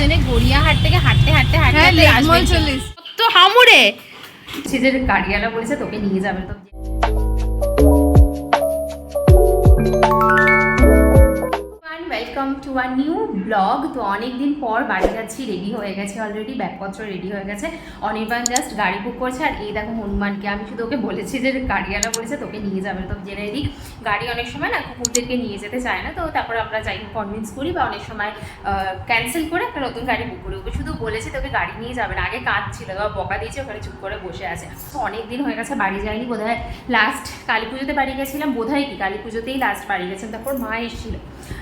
দুজনে গড়িয়াহাট থেকে হাঁটতে হাঁটতে হাঁটতে হ্যাঁ হাঁটতে লেকমল আসবে। চলে এসেছি। তো হামুরে ছেলের গাড়িওয়ালা বলেছে তোকে নিয়ে যাবে তো। Welcome to our new blog তো অনেক দিন পর বাড়ি যাচ্ছি রেডি হয়ে গেছে অলরেডি ব্যাগপত্র রেডি হয়ে গেছে। অনির্বাণ জাস্ট গাড়ি বুক করছে আর এই দেখো হনুমানকে। আমি শুধু ওকে বলেছি যে গাড়িওয়ালা বলেছে তোকে নিয়ে যাবে, তো জেনে দিই গাড়ি অনেক সময় না কুকুরদেরকে নিয়ে যেতে চায় না, তো তারপর আমরা যাই কনভিন্স করি বা অনেক সময় ক্যান্সেল করে একটা নতুন গাড়ি বুক করি। ওকে শুধু বলেছি তোকে গাড়ি নিয়ে যাবে না, আগে কাজ ছিল বা বকা দিয়েছে, ওখানে চুপ করে বসে আছে। তো অনেক দিন হয়ে গেছে বাড়ি যায়নি বোধহয় লাস্ট কালী পুজোতে বাড়ি গেছিলাম। বোধহয় কি? কালী পুজোতেই লাস্ট বাড়ি গেছেন তারপর মা এসেছিল।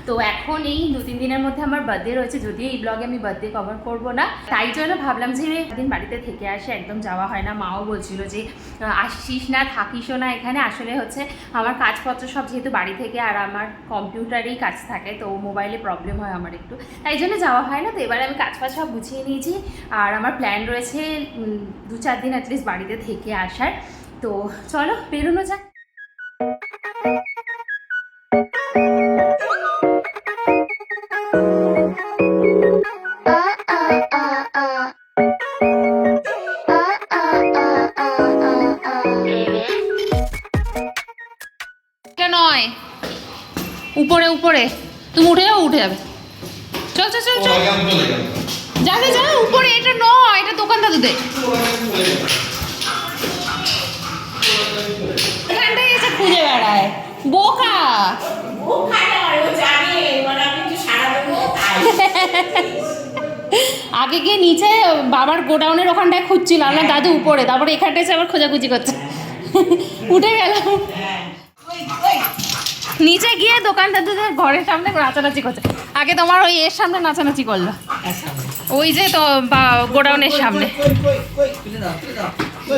তো এখন এই দু তিন দিনের মধ্যে আমার বার্থডে রয়েছে, যদিও এই ব্লগে আমি বার্থডে কভার করব না। তাই জন্য ভাবলাম যে দিন বাড়িতে থেকে আসে, একদম যাওয়া হয় না। মাও বলছিল যে আসছিস না থাকিসও না এখানে। আসলে হচ্ছে আমার কাজপত্র সব যেহেতু বাড়ি থেকে আর আমার কম্পিউটারেই কাজ থাকে, তো মোবাইলে প্রবলেম হয় আমার একটু। তাই জন্য যাওয়া হয় না। তো এবারে আমি কাজ ফাজ সব গুছিয়ে নিয়েছি। আর আমার প্ল্যান রয়েছে দু চার দিন অ্যাটলিস্ট বাড়িতে থেকে আসার। তো চলো, বেরোনো যাক। নয়। উপরে উপরে। তুমি উঠে যাও উঠে যাবে। চল চল চল চল। যাবে যা উপরে এটা নয় এটা দোকান দাদুদের। এখানটায় এসে খুঁজে বেড়ায়। বোকা। আগে গিয়ে নিচে বাবার গোডাউনের ওখানটায় খুঁজছিল। আমরা দাদু উপরে। তারপরে এখানটায় এসে আবার খোঁজাখুঁজি করছে। উঠে গেলাম। নিচে গিয়ে দোকানটা দাদুদের ঘরের সামনে নাচানাচি করছে আগে তোমার ওই এর সামনে নাচানাচি করল ওই যে তো গোডাউনের সামনে তো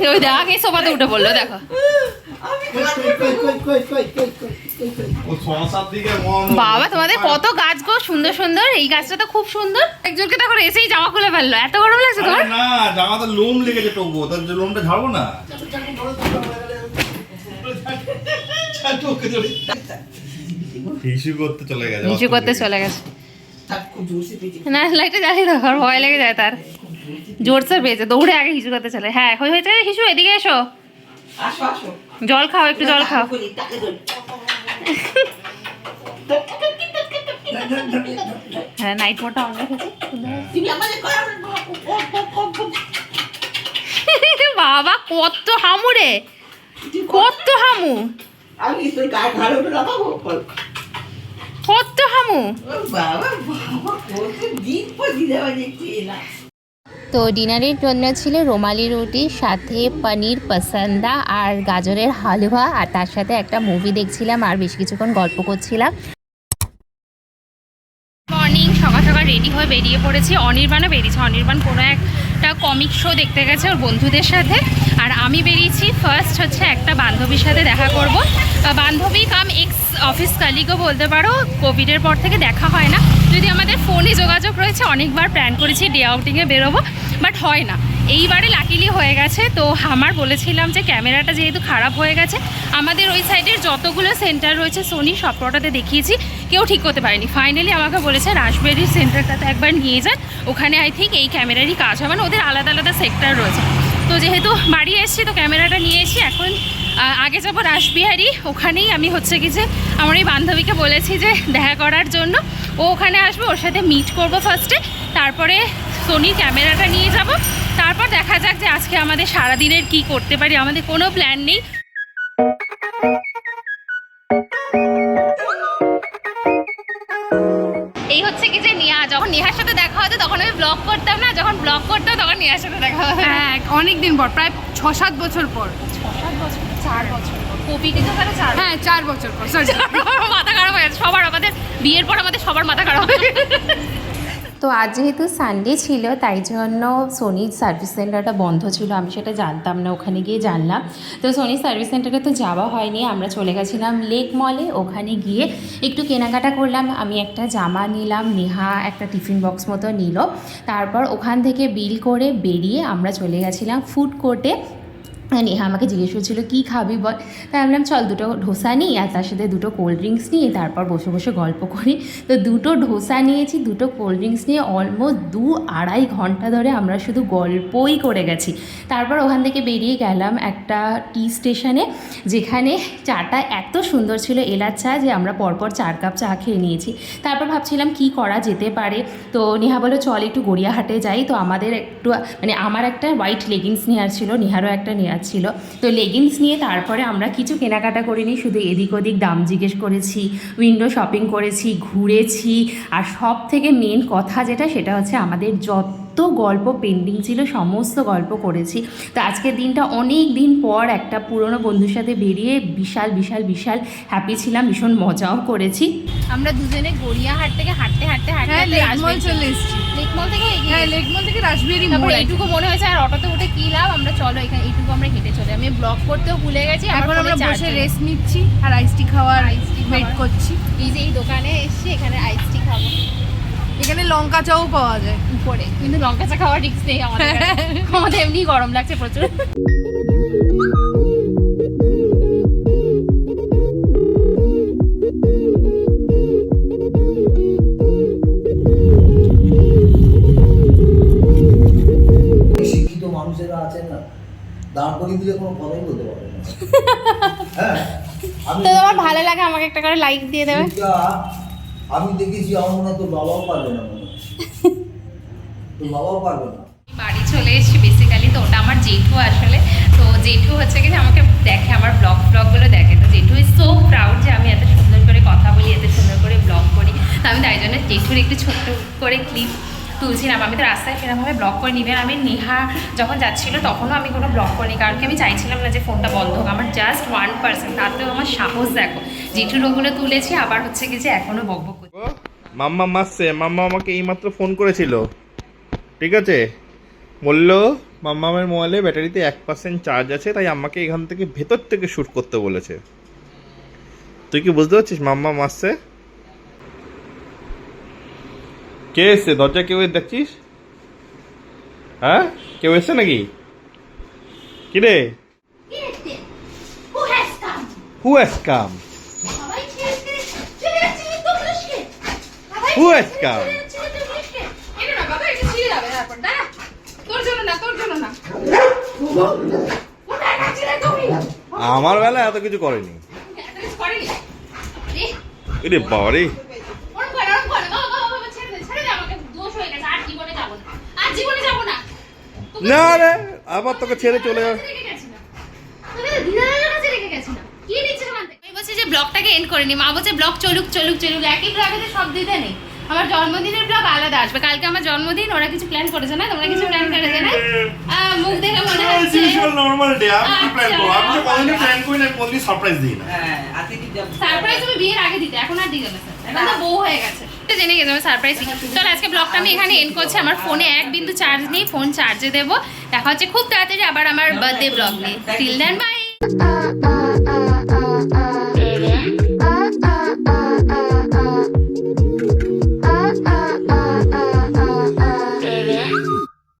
এই ওই দেখ আগে সোফাতে উঠে পড়ল দেখো মন বাবা তোমাদের কত গাছ গো সুন্দর সুন্দর। এই গাছটা তো খুব সুন্দর। একজনকে তখন এসেই জামা খুলে ফেলল। এত গরম লাগছে তোমার? না জামাতে লোম লেগেছে তার যে লোমটা ঝাড়বো না? করতে চলে গেছে। করতে চলে না লাইটে জ্বালিয়ে দাও আর ভয় লেগে যায় তার। জোরসে পেয়েছে দৌড়ে আগে হিসু করতে চলে। হ্যাঁ হয়ে হয়েছে হিসু এদিকে এসো। আসো আসো। জল খাও একটু জল খাও। হ্যাঁ নাইট মোডটা অন রেখেছি। বাবা কত হামু রে। কত হামু। আমি তোর গায়ে ভালো করে লাগাবো? কত হামু। বাবা বাবা কত দিন পর দিদা বাজে তো ডিনারের জন্য ছিল রুমালি রুটি, সাথে পনির পসন্দা আর গাজরের হালুয়া। আর তার সাথে একটা মুভি দেখছিলাম আর বেশ কিছুক্ষণ গল্প করছিলাম। মর্নিং সকাল সকাল রেডি হয়ে বেরিয়ে পড়েছি। অনির্বাণও বেরিয়েছে। অনির্বাণ কোনো একটা কমিক শো দেখতে গেছে ওর বন্ধুদের সাথে। আর আমি বেরিয়েছি ফার্স্ট হচ্ছে একটা বান্ধবীর সাথে দেখা করব। বান্ধবী কাম এক্স অফিস কালিগও বলতে পারো কোভিডের পর থেকে দেখা হয় না। যদি আমাদের ফোনে যোগাযোগ রয়েছে, অনেকবার প্ল্যান করেছি ডে আউটিংয়ে বেরোবো। বাট হয় না। এইবারে লাকিলি হয়ে গেছে। তো আমার বলেছিলাম যে ক্যামেরাটা যেহেতু খারাপ হয়ে গেছে, আমাদের ওই সাইডের যতগুলো সেন্টার রয়েছে সোনি সবকটাতে দেখিয়েছি। কেউ ঠিক করতে পারেনি। ফাইনালি আমাকে বলেছে রাসবেরির সেন্টারটাতে একবার নিয়ে যান। ওখানে আই থিঙ্ক এই ক্যামেরারই কাজ হবে না, ওদের আলাদা আলাদা সেক্টর রয়েছে। তো যেহেতু বাড়ি এসেছি, তো ক্যামেরাটা নিয়ে এসেছি এখন আগে যাব রাসবিহারি ওখানেই আমি হচ্ছে কি যে, আমার এই বান্ধবীকে বলেছি যে, দেখা করার জন্য। ও ওখানে আসবে, ওর সাথে মিট করব ফার্স্টে তারপরে সোনির ক্যামেরাটা নিয়ে যাব। তারপর দেখা যাক যে আজকে আমাদের সারাদিনের কি করতে পারি। আমাদের কোনো প্ল্যান নেই। এই হচ্ছে কি যে নিয়া যখন নেহার সাথে দেখা হতো তখন আমি ব্লগ করতাম না যখন ব্লগ করতাম তখন নেহার সাথে দেখা হতো হ্যাঁ অনেক দিন পর প্রায় ছ সাত বছর পর। সাত বছর চার বছর কোভিডে তো তাহলে চার হ্যাঁ চার বছর পর। আমার মাথা খারাপ হয়ে সবার আমাদের বিয়ের পর আমাদের সবার মাথা খারাপ হয়ে। তো আজ যেহেতু সানডে ছিল, তাই জন্য সোনির সার্ভিস সেন্টারটা বন্ধ ছিল। আমি সেটা জানতাম না, ওখানে গিয়ে জানলাম। তো সোনির সার্ভিস সেন্টারে তো যাওয়া হয়নি, আমরা চলে গেছিলাম লেক মলে ওখানে গিয়ে একটু কেনাকাটা করলাম। আমি একটা জামা নিলাম, নেহা একটা টিফিন বক্স মতো নিল। তারপর ওখান থেকে বিল করে বেরিয়ে আমরা চলে গেছিলাম ফুড কোর্টে নেহা আমাকে জিজ্ঞেস করছিল, কী খাবি বল? তাই আমি বললাম, চল দুটো ধোসা নিই আর তার সাথে দুটো কোল্ড ড্রিঙ্কস নিয়ে তারপর বসে বসে গল্প করি। তো দুটো ধোসা নিয়েছি, দুটো কোল্ড ড্রিঙ্কস নিয়ে অলমোস্ট দু আড়াই ঘণ্টা ধরে আমরা শুধু গল্পই করে গেছি। তারপর ওখান থেকে বেরিয়ে গেলাম একটা টি স্টেশনে যেখানে চাটা এত সুন্দর ছিল, এলাচ চা যে আমরা পরপর চার কাপ চা খেয়ে নিয়েছি। তারপর ভাবছিলাম কি করা যেতে পারে। তো নেহা বলো চল একটু গড়িয়াহাটে যাই। তো আমাদের একটু মানে আমার একটা হোয়াইট লেগিংস নেওয়ার ছিল, নেহারও একটা নেওয়ার ছিল। তো লেগিংস নিয়ে তারপরে আমরা কিছু কেনাকাটা করিনি, শুধু এদিক ওদিক দাম জিজ্ঞেস করেছি উইন্ডো শপিং করেছি, ঘুরেছি। আর সব থেকে মেন কথা যেটা, সেটা হচ্ছে আমাদের যত গল্প পেন্ডিং ছিল সমস্ত গল্প করেছি। তো আজকের দিনটা অনেক দিন পর একটা পুরনো বন্ধুর সাথে বেরিয়ে বিশাল বিশাল বিশাল হ্যাপি ছিলাম ভীষণ মজাও করেছি। আমরা দুজনে গড়িয়াহাট থেকে হাঁটতে হাঁটতে হাঁটতে হ্যাঁ লেকমল রাজবাড়ি চলে এসেছি। লেকমল থেকে হ্যাঁ লেকমল থেকে রাসবিহারি মোড় এইটুকু মনে হয়েছে আর অটোতে উঠে কি লাভ? আমরা চলো এখানে এইটুকু আমরা হেঁটে চলে আমি ব্লগ করতেও ভুলে গেছি এখন আমরা বসে রেস্ট নিচ্ছি আর আইসটি খাওয়ার tea ওয়েট করছি। এই যে এই দোকানে এসছি এখানে আইসটি খাব। এখানে লঙ্কা চাও পাওয়া যায়। উপরে। কিন্তু লঙ্কা চা খাওয়ার রিক্স নেই আমাদের আমাদের এমনি গরম লাগছে প্রচুর। শিক্ষিত মানুষেরা আছেন না দাঁড় করিয়ে দিলে কোনো কথাই বলতে পারবে না। হ্যাঁ? তো তোমার ভালো লাগে আমাকে একটা করে লাইক দিয়ে দেবে? আমি দেখেছি আমার মনে তোর বাবাও পারবে না মনে। তোর বাবাও পারবে না। বাড়ি চলে এসেছি বেসিক্যালি তো ওটা আমার জেঠু আসলে। তো জেঠু হচ্ছে কি আমাকে দেখে, আমার ব্লগ ব্লগগুলো দেখে। তো জেঠু ইজ সো প্রাউড যে আমি এত সুন্দর করে কথা বলি, এত সুন্দর করে ব্লগ করি। তো আমি তাই জন্য জেঠুর একটু ছোট্ট করে ক্লিপ তুলছিলাম। আমি তো রাস্তায় সেরকমভাবে ব্লগ করে নিবেন আমি নেহা যখন যাচ্ছিল তখনও আমি কোনো ব্লগ করিনি। কারণ কি আমি চাইছিলাম না যে ফোনটা বন্ধ হোক। আমার জাস্ট ওয়ান পার্সেন্ট তাতেও আমার সাহস দেখো। জেঠুর ওগুলো তুলেছি আবার হচ্ছে কি যে এখনও বকবক মাম্মা মাসছে মাম্মা আমাকে এইমাত্র ফোন করেছিল। ঠিক আছে? বলল মাম্মামের মোবাইলে ব্যাটারিতে এক পার্সেন্ট চার্জ আছে তাই আমাকে এখান থেকে ভেতর থেকে শ্যুট করতে বলেছে। তুই কি বুঝতে পারছিস মাম্মা মাসছে কে এসছে? দরজা কেউ এসে দেখছিস? হ্যাঁ? কেউ এসছে নাকি? কিরে who has come who has come এটা না বাবা এটা ছিঁড়ে যাবে তারপর দাঁড়া তোর জন্য না তোর জন্য না কোথায় গেছিলে তুমি আমার বেলা এত কিছু করেনি। এরে বাবারে। না রে, আবার তোকে ছেড়ে চলে যাবে রেখে গেছি না তোকে তো দিদারের কাছে রেখে গেছি না কি নিচ্ছে ওখান থেকে আমি বলছি যে ব্লগটাকে এন্ড করে নি মা বলছে ব্লগ চলুক চলুক চলুক। একই ব্লগে তো সব দিতে নেই। আমার জন্মদিনের ব্লগ আলাদা আসবে। কালকে আমার জন্মদিন ওরা কিছু প্ল্যান করেছে না? তোমরা কিছু প্ল্যান করেছে না? মুখ দেখে মনে হচ্ছে। নর্মাল ডে আমি কি plan করব? আমি তো কোনোদিনই প্ল্যান করি না কোনদিন সারপ্রাইজ দিই না। হ্যাঁ সারপ্রাইজ তুমি বিয়ের আগে দিতে এখন আর দিতে না স্যার এখন তো বউ হয়ে গেছে। জেনে গেছে আমি সারপ্রাইজ চলো আজকে ব্লগটা আমি এখানে এন্ড করছি। আমার ফোনে এক বিন্দু চার্জ নেই ফোন চার্জে দেবো। দেখা হচ্ছে খুব তাড়াতাড়ি আবার আমার বার্থডে ব্লগ নিয়ে। Till then bye